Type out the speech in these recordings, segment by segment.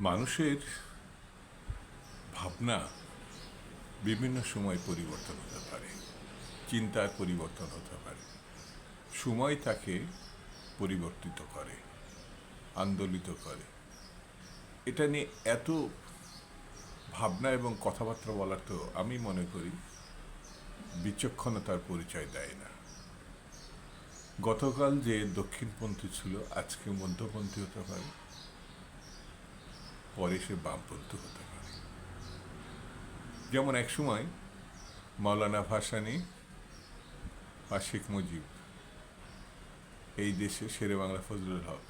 মানুষের ভাবনা বিভিন্ন সময় পরিবর্তন হতে পারে, চিন্তার পরিবর্তন হতে পারে। সময় তাকে পরিবর্তিত করে, আন্দোলিত করে। এটা নিয়ে এত ভাবনা এবং কথাবার্তা বলার তো আমি মনে করি বিচক্ষণতার পরিচয় দেয় না। গতকাল যে দক্ষিণপন্থী ছিল, আজকে মধ্যপন্থী হতে পারে। পরে সে বামপন্থী হতে পারে। যেমন এক সময় ভাসানি ভাসানী বা শেখ মুজিব এই দেশে শেরে বাংলা ফজলুল হক,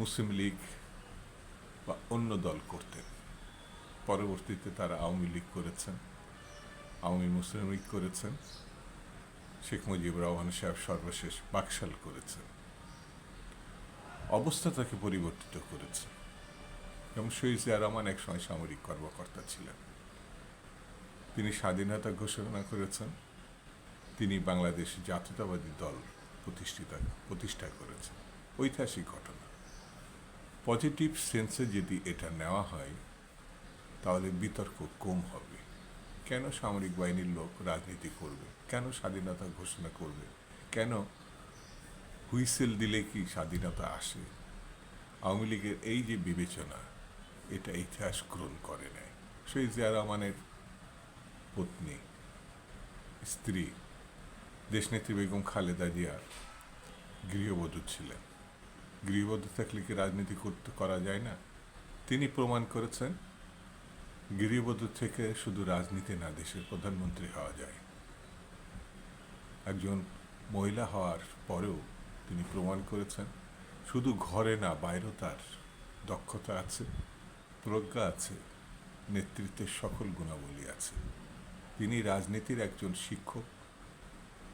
মুসলিম লীগ বা অন্য দল করতেন। পরবর্তীতে তারা আওয়ামী লীগ করেছেন, আওয়ামী মুসলিম লীগ করেছেন, শেখ মুজিব রহমান সাহেব সর্বশেষ বাকশাল করেছেন। অবস্থা তাকে পরিবর্তিত করেছে। এবং শহীদ জিয়া রহমান এক সময় সামরিক কর্মকর্তা ছিলেন। তিনি স্বাধীনতা ঘোষণা করেছেন। তিনি বাংলাদেশ জাতীয়তাবাদী দল প্রতিষ্ঠিত, প্রতিষ্ঠা করেছেন। ঐতিহাসিক ঘটনা। পজিটিভ সেন্সে যদি এটা নেওয়া হয়, তাহলে বিতর্ক কম হবে। কেন সামরিক বাহিনীর লোক রাজনীতি করবে? কেন স্বাধীনতা ঘোষণা করবে? কেন হুইসেল দিলে কি স্বাধীনতা আসে? আওয়ামী লীগের এই যে বিবেচনা, এটা ইতিহাস গ্রহণ করে নেয় শহীদ জিয়া রহমানের পত্নী, স্ত্রী, দেশনেত্রী বেগম খালেদা জিয়া গৃহবধূ ছিলেন। গৃহবধূ থাকলে কি রাজনীতি করতে, করা যায় না? তিনি প্রমাণ করেছেন, গৃহবধূ থেকে শুধু রাজনীতি না, দেশের প্রধানমন্ত্রী হওয়া যায়। একজন মহিলা হওয়ার পরেও তিনি প্রমাণ করেছেন। শুধু ঘরে না, বাইরেও তার দক্ষতা আছে, প্রজ্ঞা আছে, নেতৃত্বের সকল গুণাবলী আছে। তিনি রাজনীতির একজন শিক্ষক।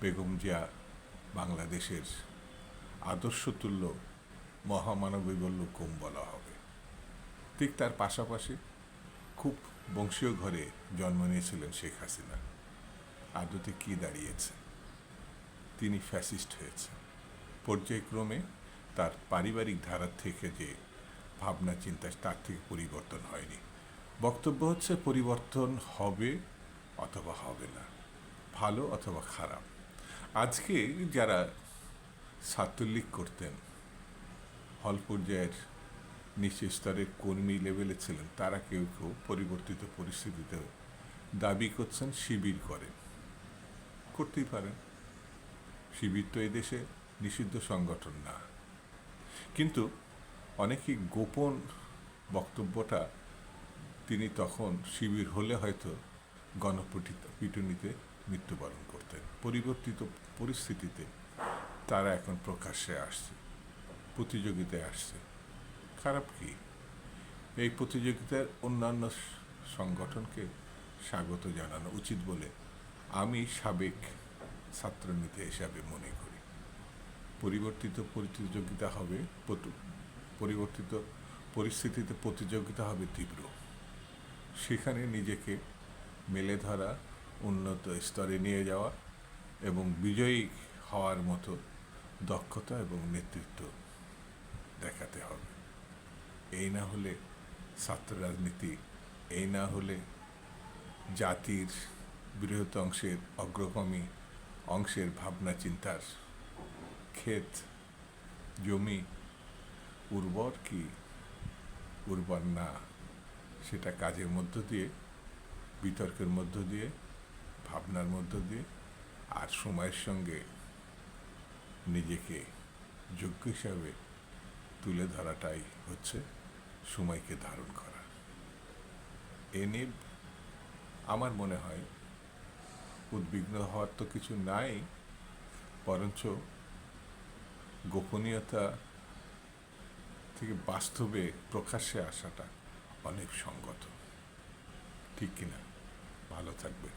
বেগম জিয়া বাংলাদেশের আদর্শতুল্য মহামানবী বলল কম বলা হবে। ঠিক তার পাশাপাশি খুব বংশীয় ঘরে জন্ম নিয়েছিলেন শেখ হাসিনা। আদতে কি দাঁড়িয়েছে? তিনি ফ্যাসিস্ট হয়েছে পর্যায়ক্রমে তার পারিবারিক ধারা থেকে যে ভাবনা চিন্তা, তার থেকে পরিবর্তন হয়নি। বক্তব্য হচ্ছে পরিবর্তন হবে অথবা হবে না, ভালো অথবা খারাপ। আজকে যারা ছাত্রলীগ করতেন, হল পর্যায়ের নিচু স্তরের কর্মী লেভেলে ছিলেন, তারা কেউ কেউ পরিবর্তিত পরিস্থিতিতে দাবি করছেন, শিবির করেন। করতেই পারেন। শিবির তো এদেশে নিষিদ্ধ সংগঠন না। কিন্তু অনেকেই গোপন বক্তব্যটা তিনি তখন শিবির হলে হয়তো গণপিটিত পিটুনিতে মৃত্যুবরণ করতেন। পরিবর্তিত পরিস্থিতিতে তারা এখন প্রকাশ্যে আসছে, প্রতিযোগিতায় আসছে। খারাপ কি? এই প্রতিযোগিতার অন্যান্য সংগঠনকে স্বাগত জানানো উচিত বলে আমি সাবেক ছাত্রনীতি হিসাবে মনে করি। পরিবর্তিত প্রতিযোগিতা হবে পরিবর্তিত পরিস্থিতিতে প্রতিযোগিতা হবে তীব্র। সেখানে নিজেকে মেলে ধরা, উন্নত স্তরে নিয়ে যাওয়া এবং বিজয়ী হওয়ার মতো দক্ষতা এবং নেতৃত্ব দেখাতে হবে। এই না হলে ছাত্র রাজনীতি, এই না হলে জাতির বৃহৎ অংশের অগ্রগামী অংশের ভাবনা চিন্তার ক্ষেত জমি উর্বর কি? উর্বর না। সেটা কাজের মধ্য দিয়ে, বিতর্কের মধ্য দিয়ে, ভাবনার মধ্য দিয়ে, আর সময়ের সঙ্গে নিজেকে যোগ্য হিসাবে তুলে ধরাটাই হচ্ছে সময়কে ধারণ করা। এ নিয়ে আমার মনে হয়, উদ্বিগ্ন হওয়ার তো কিছু নাই, বরঞ্চ গোপনীয়তা থেকে বাস্তবে প্রকাশ্যে আসাটা অনেক সঙ্গত। ঠিক কিনা? ভালো থাকবে